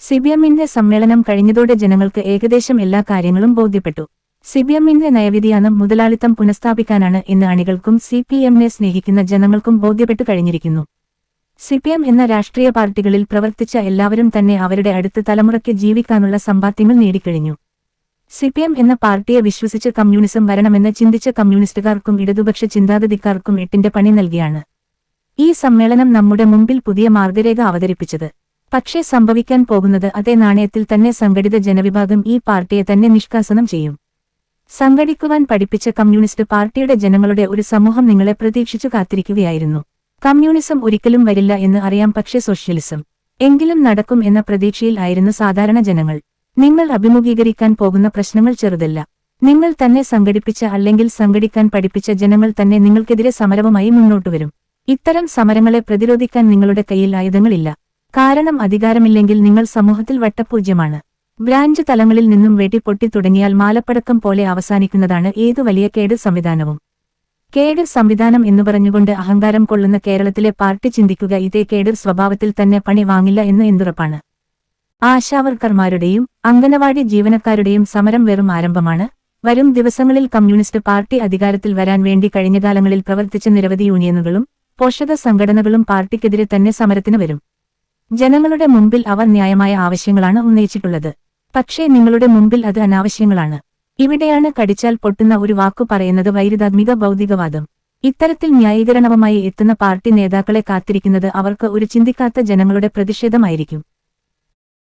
സിബിഎമ്മിന്റെ സമ്മേളനം കഴിഞ്ഞതോടെ ജനങ്ങൾക്ക് ഏകദേശം എല്ലാ കാര്യങ്ങളും ബോധ്യപ്പെട്ടു. സിബിഎമ്മിന്റെ നയവിധിയാനം മുതലാളിത്തം പുനഃസ്ഥാപിക്കാനാണ് ഇന്ന് അണികൾക്കും സി പി എമ്മിനെ സ്നേഹിക്കുന്ന ജനങ്ങൾക്കും ബോധ്യപ്പെട്ടു കഴിഞ്ഞിരിക്കുന്നു. സിപിഎം എന്ന രാഷ്ട്രീയ പാർട്ടികളിൽ പ്രവർത്തിച്ച എല്ലാവരും തന്നെ അവരുടെ അടുത്ത തലമുറയ്ക്ക് ജീവിക്കാനുള്ള സമ്പാദ്യങ്ങൾ നേടിക്കഴിഞ്ഞു. സിപിഎം എന്ന പാർട്ടിയെ വിശ്വസിച്ച് കമ്മ്യൂണിസം വരണമെന്ന് ചിന്തിച്ച കമ്മ്യൂണിസ്റ്റുകാർക്കും ഇടതുപക്ഷ ചിന്താഗതിക്കാർക്കും എട്ടിന്റെ പണി നൽകിയാണ്. ഈ സമ്മേളനം നമ്മുടെ മുമ്പിൽ പുതിയ മാർഗരേഖ അവതരിപ്പിച്ചത്. പക്ഷേ സംഭവിക്കാൻ പോകുന്നത് അതേ നാണയത്തിൽ തന്നെ സംഘടിത ജനവിഭാഗം ഈ പാർട്ടിയെ തന്നെ നിഷ്കാസനം ചെയ്യും. സംഘടിക്കുവാൻ പഠിപ്പിച്ച കമ്മ്യൂണിസ്റ്റ് പാർട്ടിയുടെ ജനങ്ങളുടെ ഒരു സമൂഹം നിങ്ങളെ പ്രതീക്ഷിച്ചു കാത്തിരിക്കുകയായിരുന്നു. കമ്മ്യൂണിസം ഒരിക്കലും വരില്ല എന്ന് അറിയാം പക്ഷേ സോഷ്യലിസം. എങ്കിലും നടക്കും എന്ന പ്രതീക്ഷയിൽ ആയിരുന്നു സാധാരണ ജനങ്ങൾ. നിങ്ങൾ അഭിമുഖീകരിക്കാൻ പോകുന്ന പ്രശ്നങ്ങൾ ചെറുതല്ല. നിങ്ങൾ തന്നെ സംഘടിപ്പിച്ച അല്ലെങ്കിൽ സംഘടിക്കാൻ പഠിപ്പിച്ച ജനങ്ങൾ തന്നെ നിങ്ങൾക്കെതിരെ സമരവുമായി മുന്നോട്ടുവരും. ഇത്തരം സമരങ്ങളെ പ്രതിരോധിക്കാൻ നിങ്ങളുടെ കയ്യിൽ ആയുധങ്ങളില്ല. കാരണം അധികാരമില്ലെങ്കിൽ നിങ്ങൾ സമൂഹത്തിൽ വട്ടപൂജ്യമാണ്. ബ്രാഞ്ച് തലങ്ങളിൽ നിന്നും വെട്ടിപ്പൊട്ടി തുടങ്ങിയാൽ മാലപ്പടക്കം പോലെ അവസാനിക്കുന്നതാണ് ഏതു വലിയ കേട് സംവിധാനവും. കേട് സംവിധാനം എന്നു പറഞ്ഞുകൊണ്ട് അഹങ്കാരം കൊള്ളുന്ന കേരളത്തിലെ പാർട്ടി ചിന്തിക്കുക ഇതേ കേട് സ്വഭാവത്തിൽ തന്നെ പണി വാങ്ങില്ല എന്ന് എന്തുറപ്പാണ്. ആശാവർക്കർമാരുടെയും അംഗനവാടി ജീവനക്കാരുടെയും സമരം വെറും ആരംഭമാണ്. വരും ദിവസങ്ങളിൽ കമ്മ്യൂണിസ്റ്റ് പാർട്ടി അധികാരത്തിൽ വരാൻ വേണ്ടി കഴിഞ്ഞ കാലങ്ങളിൽ പ്രവർത്തിച്ച നിരവധി യൂണിയനുകളും പോഷക സംഘടനകളും പാർട്ടിക്കെതിരെ തന്നെ സമരത്തിന് വരും. ജനങ്ങളുടെ മുമ്പിൽ അവർ ന്യായമായ ആവശ്യങ്ങളാണ് ഉന്നയിച്ചിട്ടുള്ളത്. പക്ഷേ നിങ്ങളുടെ മുമ്പിൽ അത് അനാവശ്യങ്ങളാണ്. ഇവിടെയാണ് കടിച്ചാൽ പൊട്ടുന്ന ഒരു വാക്കു പറയുന്നത് വൈരുദ്ധാത്മിക ഭൗതികവാദം. ഇത്തരത്തിൽ ന്യായീകരണവുമായി എത്തുന്ന പാർട്ടി നേതാക്കളെ കാത്തിരിക്കുന്നത് അവർക്ക് ഒരു ചിന്തിക്കാത്ത ജനങ്ങളുടെ പ്രതിഷേധമായിരിക്കും.